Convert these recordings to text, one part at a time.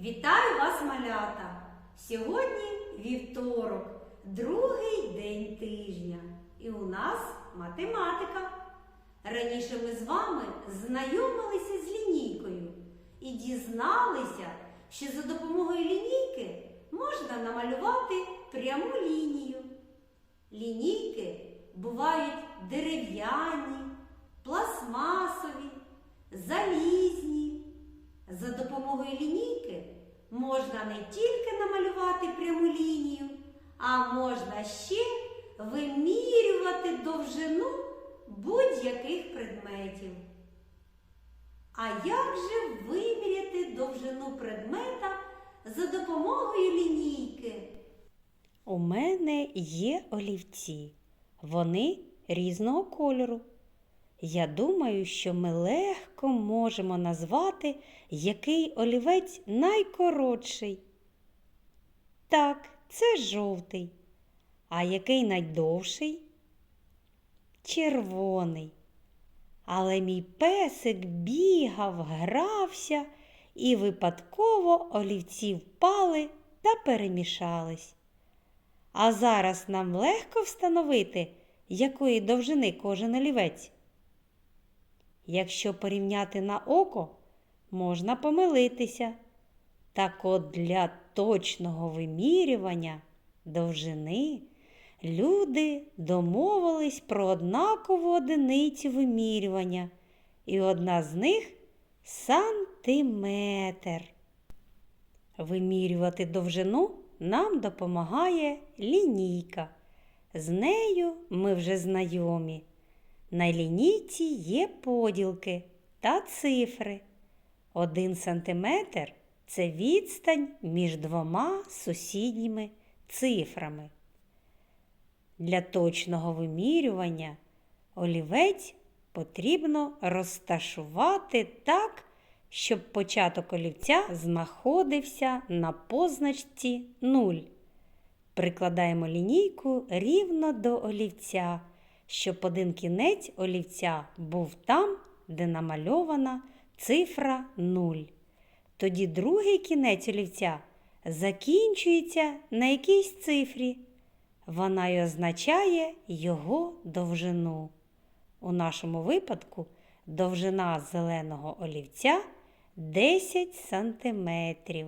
Вітаю вас, малята! Сьогодні вівторок, другий день тижня. І у нас математика. Раніше ми з вами знайомилися з лінійкою і дізналися, що за допомогою лінійки можна намалювати пряму лінію. Лінійки бувають дерев'яні, пластмасові, залізні. За допомогою лінійки можна не тільки намалювати пряму лінію, а можна ще вимірювати довжину будь-яких предметів. А як же виміряти довжину предмета за допомогою лінійки? У мене є олівці. Вони різного кольору. Я думаю, що ми легко можемо назвати, який олівець найкоротший. Так, це жовтий. А який найдовший? Червоний. Але мій песик бігав, грався, і випадково олівці впали та перемішались. А зараз нам легко встановити, якої довжини кожен олівець. Якщо порівняти на око, можна помилитися. Так от для точного вимірювання довжини люди домовились про однакову одиницю вимірювання, і одна з них сантиметр. Вимірювати довжину нам допомагає лінійка. З нею ми вже знайомі. На лінійці є поділки та цифри. Один сантиметр це відстань між двома сусідніми цифрами. Для точного вимірювання олівець потрібно розташувати так, щоб початок олівця знаходився на позначці 0. Прикладаємо лінійку рівно до олівця, щоб один кінець олівця був там, де намальована цифра 0. Тоді другий кінець олівця закінчується на якійсь цифрі. Вона й означає його довжину. У нашому випадку довжина зеленого олівця 10 сантиметрів.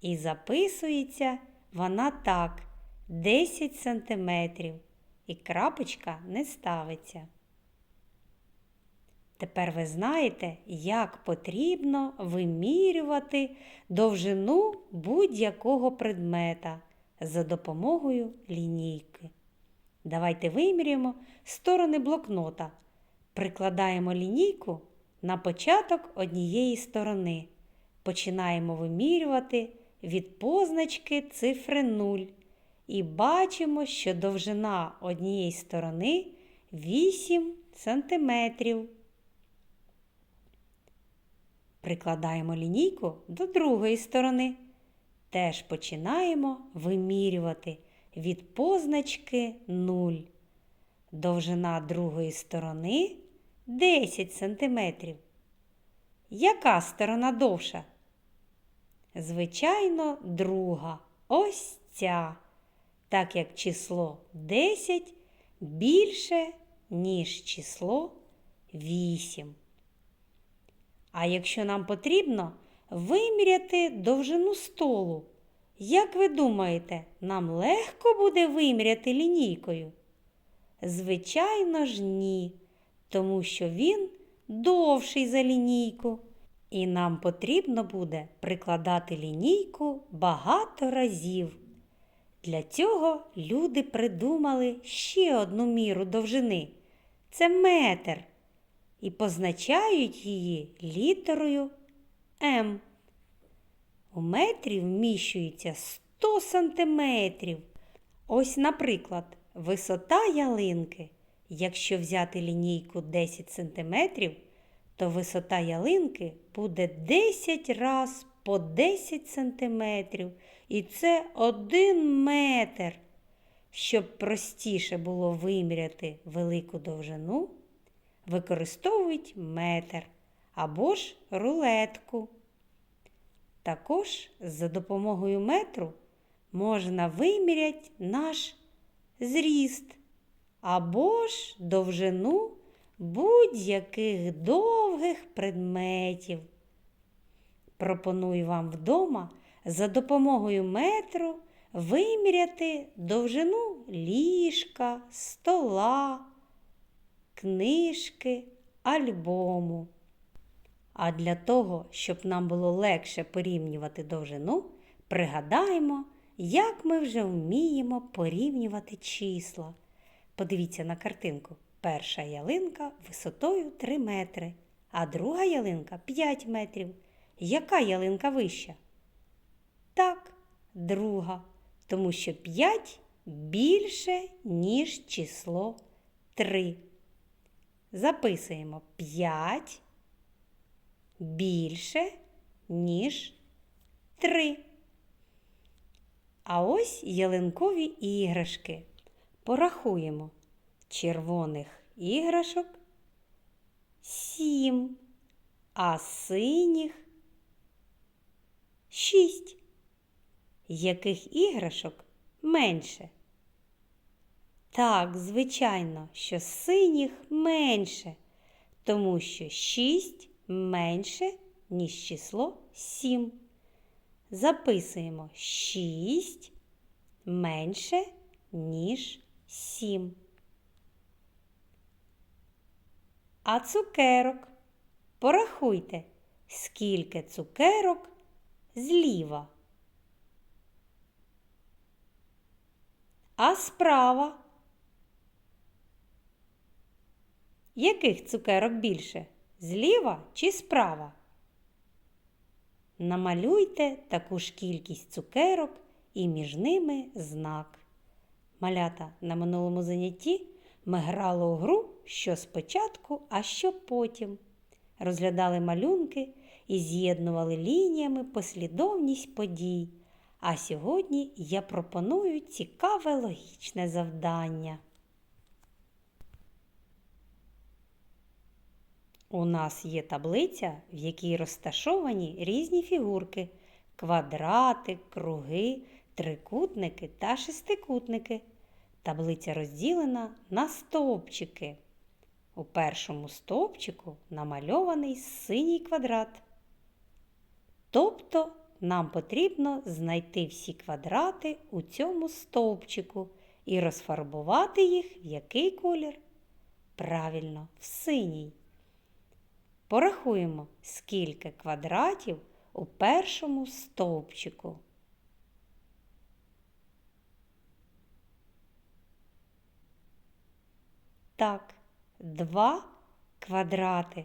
І записується вона так 10 сантиметрів. І крапочка не ставиться. Тепер ви знаєте, як потрібно вимірювати довжину будь-якого предмета за допомогою лінійки. Давайте вимірюємо сторони блокнота. Прикладаємо лінійку на початок однієї сторони. Починаємо вимірювати від позначки цифри 0 і бачимо, що довжина однієї сторони 8 сантиметрів. Прикладаємо лінійку до другої сторони. Теж починаємо вимірювати від позначки 0. Довжина другої сторони 10 см. Яка сторона довша? Звичайно, друга. Ось ця. Так як число 10 більше, ніж число 8. А якщо нам потрібно виміряти довжину столу, як ви думаєте, нам легко буде виміряти лінійкою? Звичайно ж, ні, тому що він довший за лінійку. І нам потрібно буде прикладати лінійку багато разів. Для цього люди придумали ще одну міру довжини це метр і позначають її літерою М. У метрі вміщується 100 сантиметрів. Ось, наприклад, висота ялинки. Якщо взяти лінійку 10 сантиметрів, то висота ялинки буде 10 раз по 10 сантиметрів. І це 1 метр. Щоб простіше було виміряти велику довжину, використовують метр або ж рулетку. Також за допомогою метру можна виміряти наш зріст або ж довжину будь-яких довгих предметів. Пропоную вам вдома за допомогою метру виміряти довжину ліжка, стола, книжки, альбому. А для того, щоб нам було легше порівнювати довжину, пригадаємо, як ми вже вміємо порівнювати числа. Подивіться на картинку. Перша ялинка висотою 3 метри, а друга ялинка 5 метрів. Яка ялинка вища? Так, друга, тому що 5 більше, ніж число 3. Записуємо 5 більше, ніж 3. А ось ялинкові іграшки. Порахуємо червоних іграшок 7, а синіх 6. Яких іграшок менше? Так, звичайно, що синіх менше, тому що 6 менше, ніж число 7. Записуємо 6 менше, ніж 7. А цукерок. Порахуйте, скільки цукерок зліва. А справа. Яких цукерок більше? Зліва чи справа? Намалюйте таку ж кількість цукерок і між ними знак. Малята на минулому занятті ми грали у гру, що спочатку, а що потім. Розглядали малюнки і з'єднували лініями послідовність подій. А сьогодні я пропоную цікаве логічне завдання. У нас є таблиця, в якій розташовані різні фігурки квадрати, круги, трикутники та шестикутники. Таблиця розділена на стовпчики. У першому стовпчику намальований синій квадрат. Тобто нам потрібно знайти всі квадрати у цьому стовпчику і розфарбувати їх в який колір? Правильно, в синій. Порахуємо, скільки квадратів у першому стовпчику. Так, два квадрати.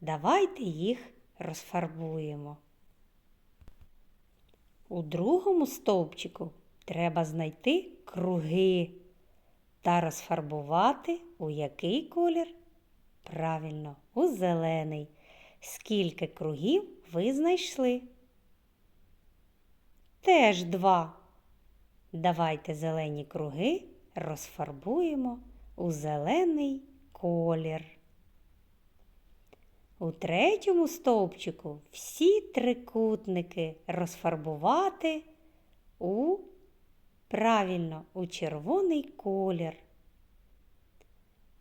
Давайте їх розфарбуємо. У другому стовпчику треба знайти круги та розфарбувати у який колір? Правильно, у зелений. Скільки кругів ви знайшли? Теж два. Давайте зелені круги розфарбуємо у зелений колір. У третьому стовпчику всі трикутники розфарбувати у правильно у червоний колір.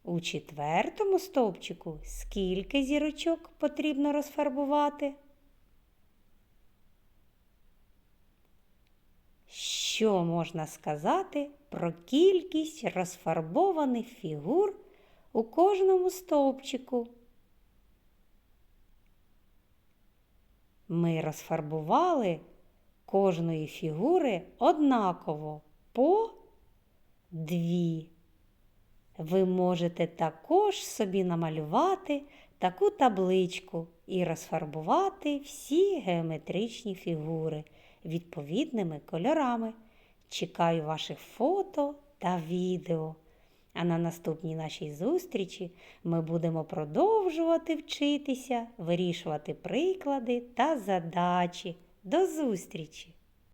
У четвертому стовпчику скільки зірочок потрібно розфарбувати? Що можна сказати про кількість розфарбованих фігур у кожному стовпчику? Ми розфарбували кожної фігури однаково по дві. Ви можете також собі намалювати таку табличку і розфарбувати всі геометричні фігури відповідними кольорами. Чекаю ваших фото та відео. А на наступній нашій зустрічі ми будемо продовжувати вчитися, вирішувати приклади та задачі. До зустрічі!